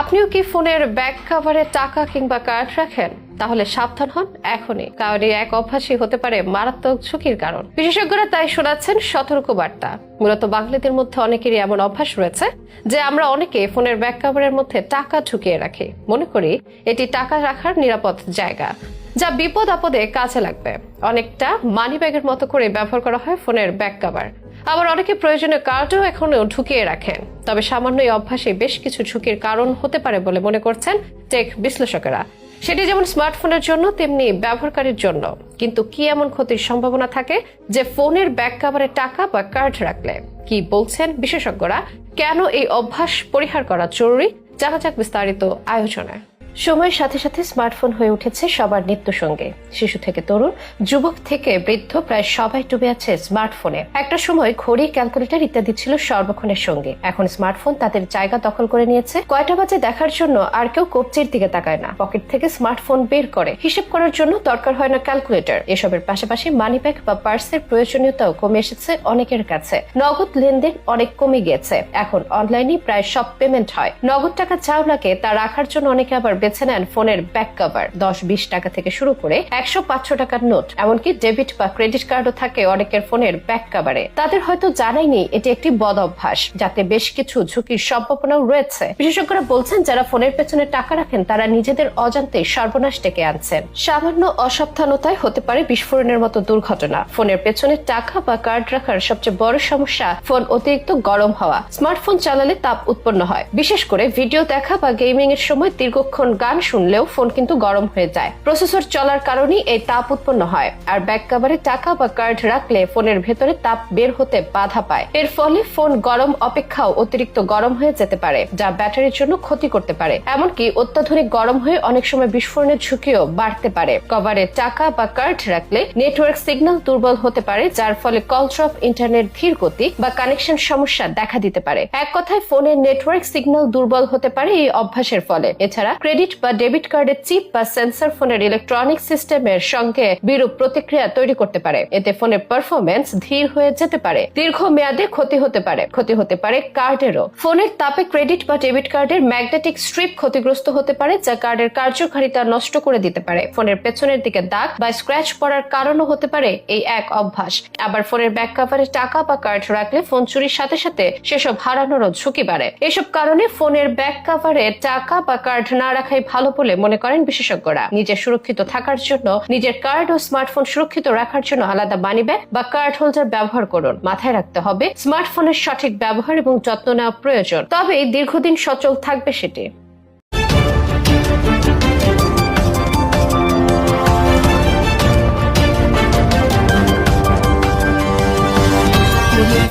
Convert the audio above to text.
আপনিও কি ফোনের ব্যাক কভারে টাকা কিংবা কার্ড রাখেন? তাহলে সাবধান হন এখনই, কারণ এক অভ্যাসই হতে পারে মারাত্মক ঝুঁকির কারণ। বিশেষজ্ঞরা তাই শোনাচ্ছেন সতর্ক বার্তা। মূলত বাঙালিদের মধ্যে অনেকেরই এমন অভ্যাস রয়েছে, যে আমরা অনেকে ফোনের ব্যাক কভারের মধ্যে টাকা ঢুকিয়ে রাখি। মনে করি, এটি টাকা রাখার নিরাপদ জায়গা। যা বিপদ আপদে কাজে লাগবে। অনেকটা মানি ব্যাগের মতো করে ব্যবহার করা হয় ফোনের ব্যাক কভার আবার অনেকে প্রয়োজনীয় কার্ডও এখনও ঢুকিয়ে রাখেন। তবে সামান্য এই অভ্যাসে বেশ কিছু ঝুঁকির কারণ হতে পারে বলে মনে করছেন টেক বিশ্লেষকেরা। সেটি যেমন স্মার্টফোনের জন্য, তেমনি ব্যবহারকারীর জন্য। কিন্তু কি এমন ক্ষতির সম্ভাবনা থাকে যে ফোনের ব্যাক কাভারে টাকা বা কার্ড রাখলে? কি বলছেন বিশেষজ্ঞরা? কেন এই অভ্যাস পরিহার করা জরুরি? জানা যাক বিস্তারিত আয়োজনে। সময়ের সাথে সাথে স্মার্টফোন হয়ে উঠেছে সবার নিত্য সঙ্গে। শিশু থেকে তরুণ, যুবক থেকে বৃদ্ধ, প্রায় সবাই ডুবে আছে স্মার্টফোনে। একটা সময় ঘড়ি, ক্যালকুলেটর ইত্যাদি ছিল সর্বক্ষণের সঙ্গে। এখন স্মার্টফোন তাদের জায়গা দখল করে নিয়েছে। কয়টা বাজে দেখার জন্য আর কেউ কবজির দিকে তাকায় না। পকেট থেকে স্মার্টফোন বের করে। হিসেব করার জন্য দরকার হয় না ক্যালকুলেটর। এসবের পাশাপাশি মানি ব্যাগ বা পার্সের প্রয়োজনীয়তাও কমে এসেছে অনেকের কাছে। নগদ লেনদেন অনেক কমে গিয়েছে। এখন অনলাইনে প্রায় সব পেমেন্ট হয়। নগদ টাকা চাও লাগে তা রাখার জন্য অনেকে আবার বেছে নেন ফোনের ব্যাক কভার দশ বিশ টাকা থেকে শুরু করে একশো পাঁচশো টাকার নোট। এমনকি ডেবিট বা ক্রেডিট কার্ডও থাকে অনেকের ফোনের ব্যাক কভারে তাদের হয়তো জানাই নেই, এটি একটি বদ অভ্যাস, যাতে বেশ কিছু ঝুঁকির সম্ভাবনাও রয়েছে। বিশেষজ্ঞরা বলছেন, যারা ফোনের পেছনে টাকা রাখেন, তারা নিজেদের অজান্তে সর্বনাশ ডেকে আনছেন। সামান্য অসাবধানতায় হতে পারে বিস্ফোরণের মতো দুর্ঘটনা। ফোনের পেছনে টাকা বা কার্ড রাখার সবচেয়ে বড় সমস্যা ফোন অতিরিক্ত গরম হওয়া। স্মার্টফোন চালালে তাপ উৎপন্ন হয়। বিশেষ করে ভিডিও দেখা বা গেমিং এর সময় দীর্ঘক্ষণ গান শুনলেও ফোন কিন্তু গরম হয়ে যায়। প্রসেসর চলার কারণেই এই তাপ উৎপন্ন হয়, আর ব্যাক কভারে টাকা বা কার্ড রাখলে ফোনের ভেতরে তাপ বের হতে বাধা পায়। এর ফলে ফোন গরম অপেক্ষাও অতিরিক্ত গরম হয়ে যেতে পারে, যা ব্যাটারির জন্য ক্ষতি করতে পারে। এমনকি অত্যাধুনিক গরম হয়ে অনেক সময় বিস্ফোরণের ঝুঁকিও বাড়তে পারে। কভারে টাকা বা কার্ড রাখলে নেটওয়ার্ক সিগন্যাল দুর্বল হতে পারে, যার ফলে কল ড্রপ, ইন্টারনেট ধীর গতি বা কানেকশন সমস্যা দেখা দিতে পারে। এক কথায়, ফোনের নেটওয়ার্ক সিগন্যাল দুর্বল হতে পারে এই অভ্যাসের ফলে। এছাড়া, ক্রেডিট বা ডেবিট কার্ডের চিপ বা সেন্সর ফোনের ইলেকট্রনিক সিস্টেমের সঙ্গে বিরূপ প্রতিক্রিয়া তৈরি করতে পারে। এতে ফোনের পারফরমেন্স ধীর হয়ে যেতে পারে। দীর্ঘ মেয়াদে ক্ষতি হতে পারে। ক্ষতি হতে পারে কার্ডেরও। ফোনের তাপে ক্রেডিট বা ডেবিট কার্ডের ম্যাগনেটিক স্ট্রিপ ক্ষতিগ্রস্ত হতে পারে, যা কার্ডের কার্যকারিতা নষ্ট করে দিতে পারে। ফোনের পেছনের দিকে দাগ বা স্ক্র্যাচ পড়ার কারণও হতে পারে এই এক অভ্যাস। আবার ফোনের ব্যাক কাভারে টাকা বা কার্ড রাখলে ফোন চুরির সাথে সাথে সেসব হারানোরও ঝুঁকি বাড়ে। এসব কারণে ফোনের ব্যাক কাভারে টাকা বা কার্ড না রাখাই ভালো বলে মনে করেন বিশেষজ্ঞরা। নিজের সুরক্ষিত থাকার জন্য, নিজের কার্ড ও স্মার্টফোন সুরক্ষিত রাখার জন্য আলাদা মানি ব্যাগ বা কার্ড হোল্ডার ব্যবহার করুন। মাথায় রাখতে হবে, স্মার্টফোনের সঠিক ব্যবহার এবং যত্ন নেওয়া প্রয়োজন। তবে দীর্ঘদিন সচল থাকবে সেটি।